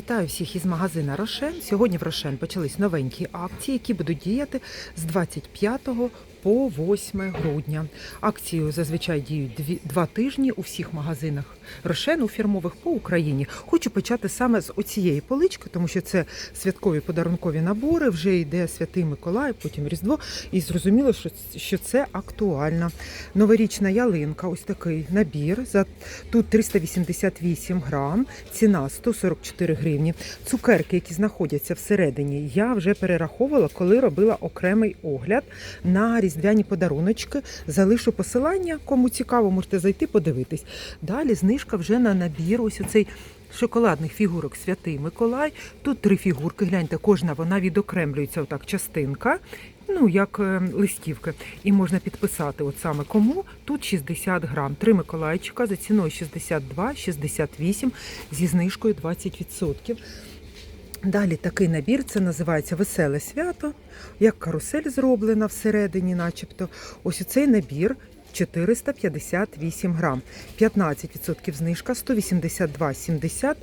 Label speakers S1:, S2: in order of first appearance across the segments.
S1: Вітаю всіх із магазина Рошен. Сьогодні в Рошен почались новенькі акції, які будуть діяти з 25 по 8 грудня. Акцію зазвичай діють два тижні у всіх магазинах Рошен у фірмових по Україні. Хочу почати саме з оцієї полички, тому що це святкові подарункові набори. Вже йде Святий Миколай, потім Різдво. І зрозуміло, що, це актуально. Новорічна ялинка, ось такий набір. Тут 388 грам, ціна 144 гривні. Цукерки, які знаходяться всередині, я вже перераховувала, коли робила окремий огляд на різдвяні подаруночки. Залишу посилання, кому цікаво, можете зайти подивитись. Далі знижка вже на набір. Ось оцей. Шоколадних фігурок Святий Миколай. Тут три фігурки. Гляньте, кожна вона відокремлюється отак частинка. Ну, як е, листівки, і можна підписати, от саме кому. Тут 60 грам. Три Миколайчика за ціною 62, 68, зі знижкою 20%. Dалі такий набір, це називається Веселе свято, як карусель зроблена всередині, начебто. Ось цей набір 458 грам, 15% знижка, 182,70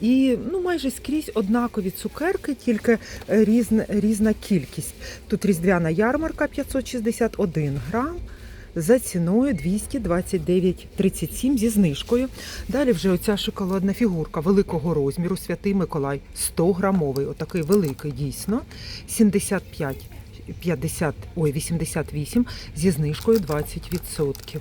S1: і ну, майже скрізь однакові цукерки, тільки різна, різна кількість. Тут різдвяна ярмарка 561 грам. За ціною 229,37 зі знижкою. Далі вже оця шоколадна фігурка великого розміру Святий Миколай 100 грамовий, отакий великий дійсно. 75 50, ой, 88 зі знижкою 20%.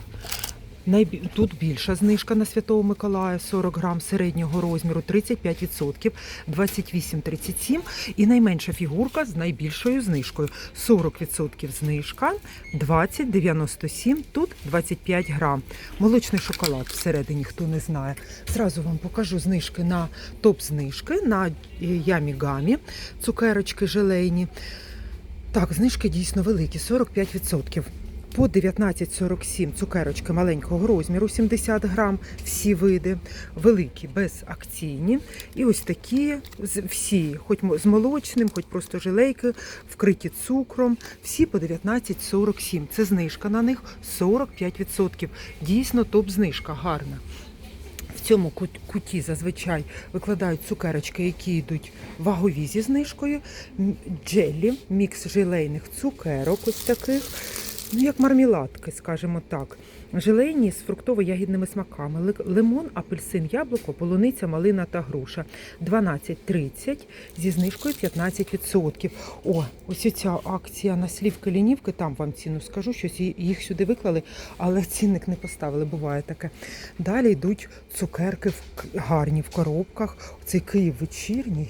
S1: Тут більша знижка на Святого Миколая 40 грам середнього розміру, 35%, 28,37 і найменша фігурка з найбільшою знижкою 40% знижка, 20,97, тут 25 грам. Молочний шоколад всередині, хто не знає. Зразу вам покажу знижки на топ-знижки, на ямі гамі, цукерочки желейні. Так, знижки дійсно великі, 45%. По 19,47 цукерочки маленького розміру, 70 грам, всі види, великі, безакційні. І ось такі всі, хоч з молочним, хоч просто жилейки, вкриті цукром, всі по 19,47. Це знижка на них 45%. Дійсно топ-знижка, гарна. В цьому куті зазвичай викладають цукерочки, які йдуть вагові зі знижкою. М, Джеллі, мікс желейних цукерок, ось таких, ну як мармеладки, скажімо так. Желейні з фруктово-ягідними смаками. Лимон, апельсин, яблуко, полуниця, малина та груша. 12,30 зі знижкою 15%. О, ось ця акція на слівки лінівки, там вам ціну скажу, щось їх сюди виклали, але цінник не поставили, буває таке. Далі йдуть цукерки в гарні в коробках. Цей Київ вечірній.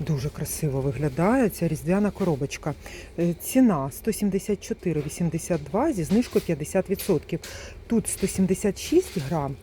S1: Дуже красиво виглядає ця різдвяна коробочка. Е, Ціна 174,82 зі знижкою 50%. Тут 176 грам.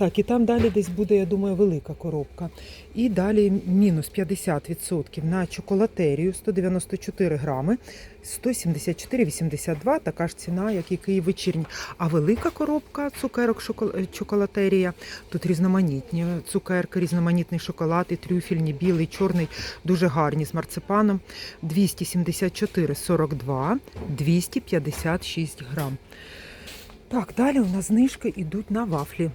S1: Так, і там далі десь буде, я думаю, велика коробка. І далі мінус 50% на чоколатерію 194 грами, 174,82, така ж ціна, як і Київ вечірній. А велика коробка цукерок е, чоколатерія. Тут різноманітні цукерки, різноманітний шоколад, і трюфельні, білий, чорний, дуже гарні з марципаном. 274,42, 256 грам. Так, далі у нас знижки йдуть на вафлі.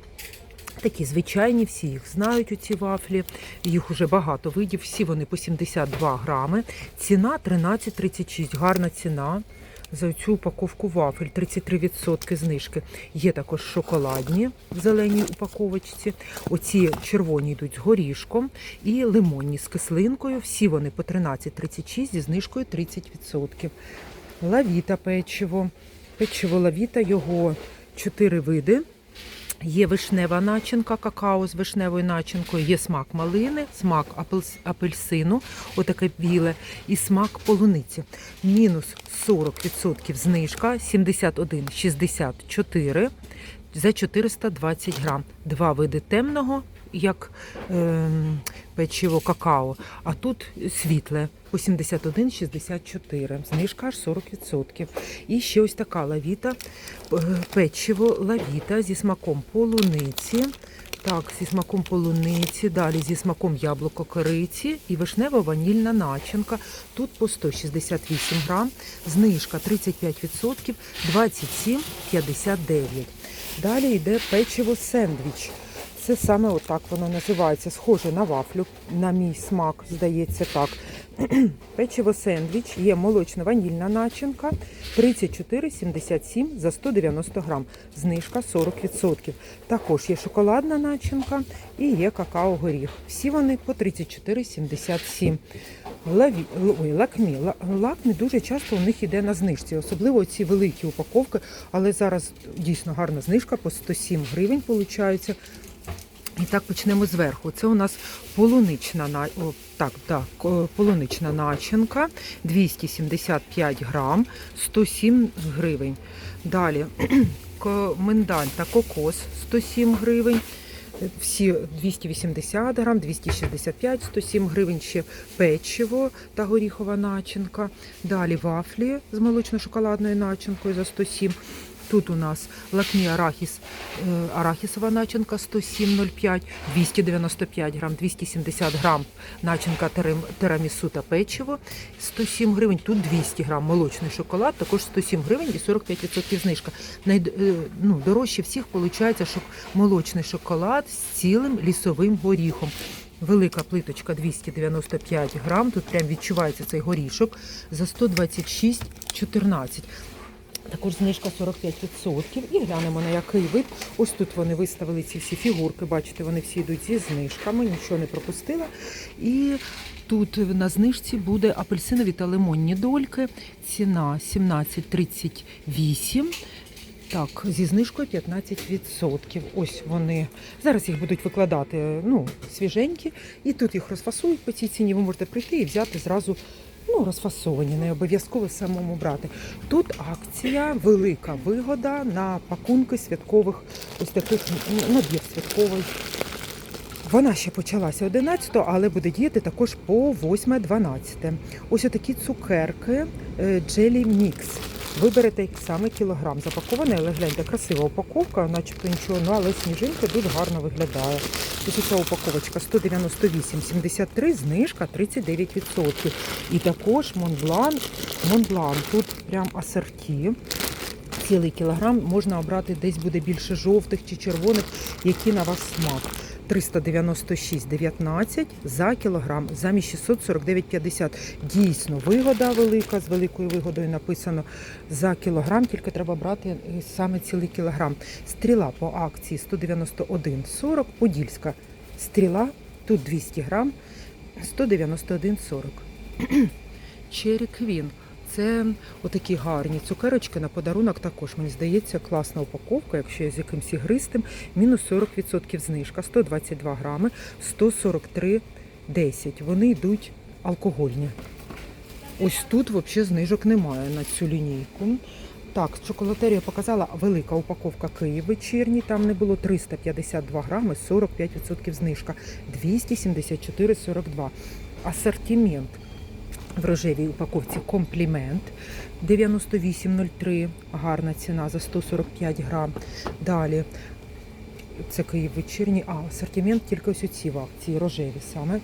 S1: Такі звичайні, всі їх знають, оці вафлі. Їх уже багато видів, всі вони по 72 грами. Ціна 13,36. Гарна ціна. За цю упаковку вафель 33% знижки. Є також шоколадні в зеленій упаковочці. Оці червоні йдуть з горішком і лимонні з кислинкою. Всі вони по 13,36 зі знижкою 30%. Лавіта печиво. Печиво лавіта, його 4 види. Є вишнева начинка, какао з вишневою начинкою, є смак малини, смак апельсину, отаке біле, і смак полуниці. Мінус 40% знижка, 71,64 за 420 грам. Два види темного, як ем, печиво какао, а тут світле по 71,64. Знижка аж 40%. І ще ось така лавіта, печиво лавіта зі смаком полуниці. Так, зі смаком полуниці, далі зі смаком яблуко кориці і вишнево-ванільна начинка. Тут по 168 грам, знижка 35%, 27,59. Далі йде печиво сендвіч. Це саме отак воно називається. Схоже на вафлю, на мій смак, здається так. Печиво сендвіч, є молочно-ванільна начинка 34,77 за 190 грам. Знижка 40%. Також є шоколадна начинка і є какао-горіх. Всі вони по 34,77. Лаві, ой, лакмі. Ла- Лакмі дуже часто у них йде на знижці, особливо ці великі упаковки, але зараз дійсно гарна знижка по 107 гривень виходить. І так почнемо зверху. Це у нас полунична о, так, да, полунична начинка 275 грам, 107 гривень. Далі миндаль та кокос 107 гривень. Всі 280 грам, 265, 107 гривень ще печиво та горіхова начинка. Далі вафлі з молочно-шоколадною начинкою за 107. Тут у нас лакмі арахіс, арахісова начинка 107,05, 295 грам, 270 грам начинка тирамісу та печиво 107 гривень. Тут 200 грам молочний шоколад, також 107 гривень і 45% знижка. Най, е, ну, дорожче всіх виходить що молочний шоколад з цілим лісовим горіхом. Велика плиточка 295 грам. Тут прям відчувається цей горішок за 126,14. Також знижка 45%. І глянемо на який вид. Ось тут вони виставили ці всі фігурки. Бачите, вони всі йдуть зі знижками, нічого не пропустила. І тут на знижці буде апельсинові та лимонні дольки. Ціна 17,38. Так, зі знижкою 15%. Ось вони. Зараз їх будуть викладати ну, свіженькі, і тут їх розфасують по цій ціні. Ви можете прийти і взяти зразу ну, розфасовані, не обов'язково самому брати. Тут акція, велика вигода на пакунки святкових, ось таких ну, набір святковий. Вона ще почалася 11-го, але буде діяти також по 8-12. Ось такі цукерки Jelly Mix. Виберете саме кілограм. Запаковане, але гляньте, красива упаковка, начебто нічого, ну але сніжинка дуже гарно виглядає. Ось ця упаковочка 198,73, знижка 39%. І також Монблан. Монблан. Тут прям асорті. Цілий кілограм можна обрати десь буде більше жовтих чи червоних, які на вас смак. 396,19 за кілограм, замість 649,50. Дійсно, вигода велика, з великою вигодою написано за кілограм, тільки треба брати саме цілий кілограм. Стріла по акції 191,40, подільська стріла, тут 200 грам, 191,40. Черрі Квін. Це отакі гарні цукерочки на подарунок також. Мені здається, класна упаковка, якщо я з якимсь ігристим. Мінус 40% знижка, 122 грами, 143,10. Вони йдуть алкогольні. Ось тут взагалі знижок немає на цю лінійку. Так, чоколатерія показала велика упаковка Київ вечірній. Там не було 352 грами, 45% знижка, 274,42. Асортимент в рожевій упаковці комплімент 98,03. Гарна ціна за 145 грам. Далі це Київ вечірній. А, асортимент тільки ось ці в акції рожеві саме.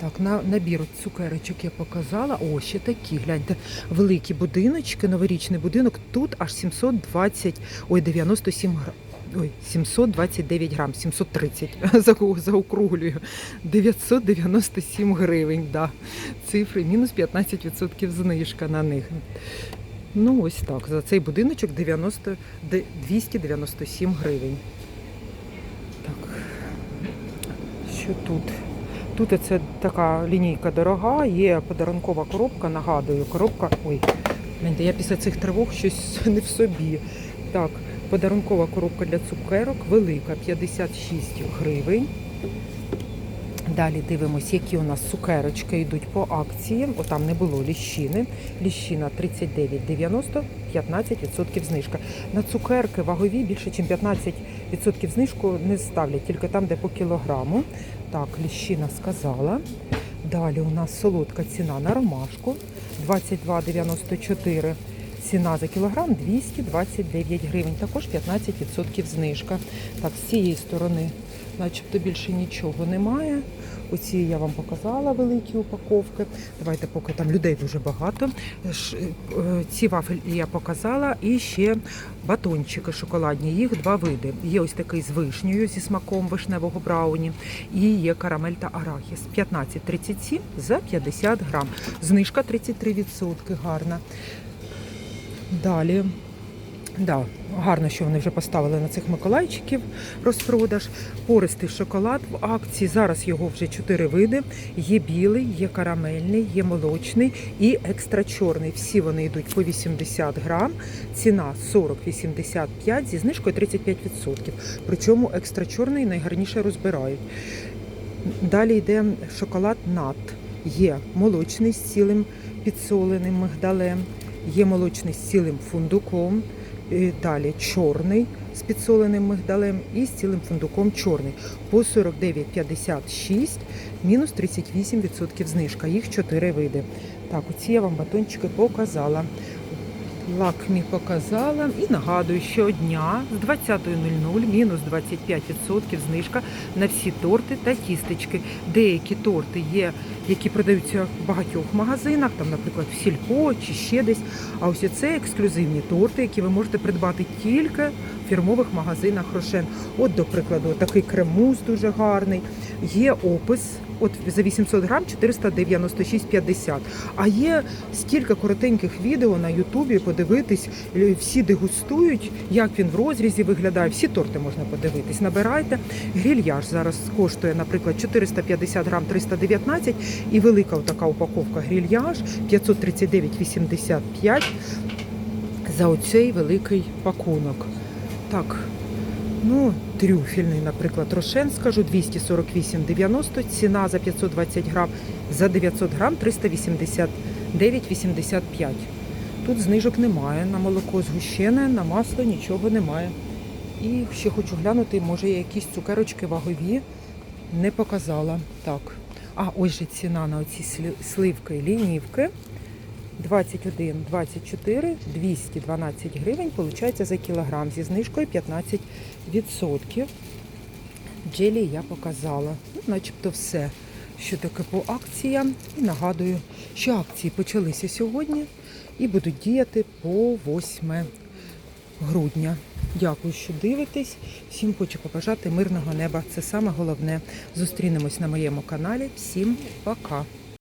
S1: Так, на набір цукерочок я показала. О, ще такі, гляньте, великі будиночки, новорічний будинок. Тут аж 720, ой, 97 грам. Ой, 729 грам, 730, за- заокруглюю. 997 гривень, да. Цифри, мінус 15% знижка на них. Ну, ось так. За цей будиночок 90, 297 гривень. Так. Що тут? Тут це така лінійка дорога, є подарункова коробка, нагадую, коробка. Ой, я після цих тривог щось не в собі. Так, подарункова коробка для цукерок, велика 56 гривень. Далі дивимось, які у нас цукерочки йдуть по акції. О, там не було ліщини. Ліщина 39,90, 15% знижка. На цукерки вагові більше, ніж 15% знижку не ставлять, тільки там, де по кілограму. Так, ліщина сказала. Далі у нас солодка ціна на ромашку 22,94. Ціна за кілограм 229 гривень. Також 15% знижка. Так, з цієї сторони, начебто більше нічого немає. Оці я вам показала великі упаковки. Давайте, поки там людей дуже багато. Е, Ці вафлі я показала. І ще батончики шоколадні. Їх два види. Є ось такий з вишнею, зі смаком вишневого брауні. І є карамель та арахіс. 15,37 за 50 грам. Знижка 33%. Гарна. Далі. Да, гарно, що вони вже поставили на цих Миколайчиків розпродаж. Пористий шоколад в акції. Зараз його вже чотири види. Є білий, є карамельний, є молочний і екстра чорний. Всі вони йдуть по 80 грам. Ціна 40,85 зі знижкою 35%. Причому екстра чорний найгарніше розбирають. Далі йде шоколад нат. Є молочний з цілим підсоленим мигдалем, є молочний з цілим фундуком. Е, Далі чорний з підсоленим мигдалем і з цілим фундуком чорний. По 49,56 мінус 38% знижка. Їх 4 види. Так, оці я вам батончики показала. Лакмі показала і нагадую, що дня з 20.00 мінус 25% знижка на всі торти та тістечки. Деякі торти є, які продаються в багатьох магазинах, там, наприклад, в Сільпо чи ще десь. А ось це ексклюзивні торти, які ви можете придбати тільки в фірмових магазинах Рошен. От, до прикладу, такий кремуз дуже гарний. Є опис. От за 800 грам 496,50. А є стільки коротеньких відео на Ютубі подивитись. Всі дегустують, як він в розрізі виглядає. Всі торти можна подивитись. Набирайте. Грільяж зараз коштує, наприклад, 450 грам 319 і велика така упаковка грільяж 539,85 за оцей великий пакунок. Так, Ну, трюфельний, наприклад, рошен, скажу, 248,90, ціна за 520 грам, за 900 грам 389,85. Тут знижок немає, на молоко згущене, на масло нічого немає. І ще хочу глянути, може я якісь цукерочки вагові не показала. Так. А ось же ціна на оці сливки лінівки. 21, 24, 212 гривень, виходить за кілограм зі знижкою 15%. Джелі я показала. Ну, начебто все, що таке по акціям. І нагадую, що акції почалися сьогодні і будуть діяти по 8 грудня. Дякую, що дивитесь. Всім хочу побажати мирного неба. Це саме головне. Зустрінемось на моєму каналі. Всім пока!